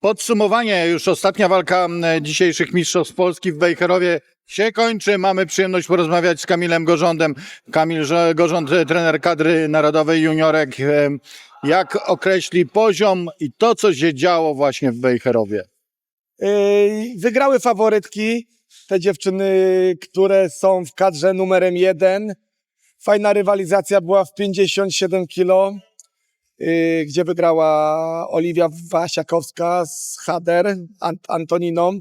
Podsumowanie, już ostatnia walka dzisiejszych mistrzostw Polski w Wejherowie się kończy. Mamy przyjemność porozmawiać z Kamilem Gorządem. Kamil Gorząd, e, trener kadry narodowej juniorek. Em, Jak określi poziom i to, co się działo właśnie w Wejherowie? Yy, Wygrały faworytki, te dziewczyny, które są w kadrze numerem jeden. Fajna rywalizacja była w 57 kilo, gdzie wygrała Oliwia Wasiakowska z Hader, Ant Antoniną.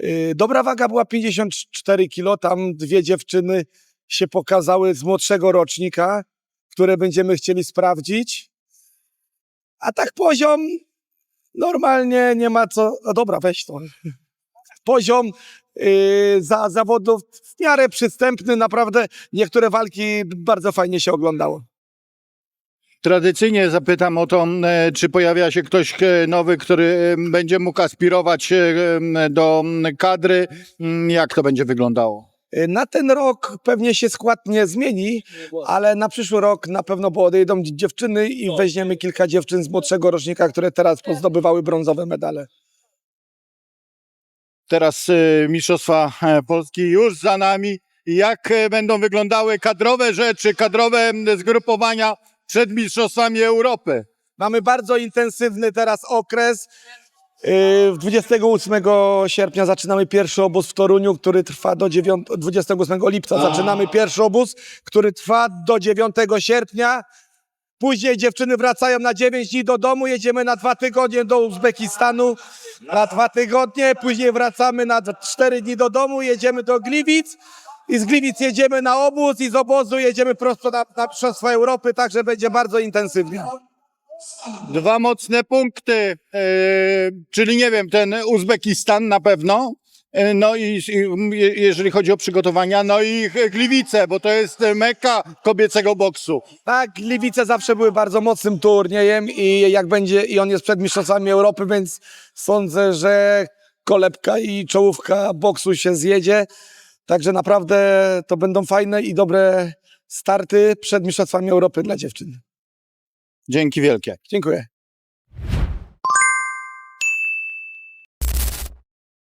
Yy, Dobra waga była 54 kilo, tam dwie dziewczyny się pokazały z młodszego rocznika, które będziemy chcieli sprawdzić. A tak poziom normalnie nie ma co. No dobra, weź to. Poziom yy, za zawodów w miarę przystępny, naprawdę niektóre walki bardzo fajnie się oglądało. Tradycyjnie zapytam o to, e, czy pojawia się ktoś e, nowy, który e, będzie mógł aspirować do kadry. Mm, Jak to będzie wyglądało? Na ten rok pewnie się skład nie zmieni, ale na przyszły rok na pewno odejdą dziewczyny i weźmiemy kilka dziewczyn z młodszego rocznika, które teraz zdobywały brązowe medale. Teraz Mistrzostwa Polski już za nami. Jak będą wyglądały kadrowe rzeczy, kadrowe zgrupowania przed Mistrzostwami Europy? Mamy bardzo intensywny teraz okres. Yy, 28 sierpnia zaczynamy pierwszy obóz w Toruniu, który trwa do 9, 28 lipca zaczynamy pierwszy obóz, który trwa do 9 sierpnia. Później dziewczyny wracają na 9 dni do domu, jedziemy na dwa tygodnie do Uzbekistanu, na dwa tygodnie, później wracamy na 4 dni do domu, jedziemy do Gliwic i z Gliwic jedziemy na obóz i z obozu jedziemy prosto na, na Mistrzostwa Europy, także będzie bardzo intensywnie. Dwa mocne punkty, e, czyli nie wiem, ten Uzbekistan na pewno. e, No i i, je- jeżeli chodzi o przygotowania, no i Gliwice, bo to jest meka kobiecego boksu. Tak, Gliwice zawsze były bardzo mocnym turniejem i jak będzie, i on jest przed Mistrzostwami Europy, więc sądzę, że kolebka i czołówka boksu się zjedzie. Także naprawdę to będą fajne i dobre starty przed Mistrzostwami Europy dla dziewczyn. Dzięki wielkie. Dziękuję.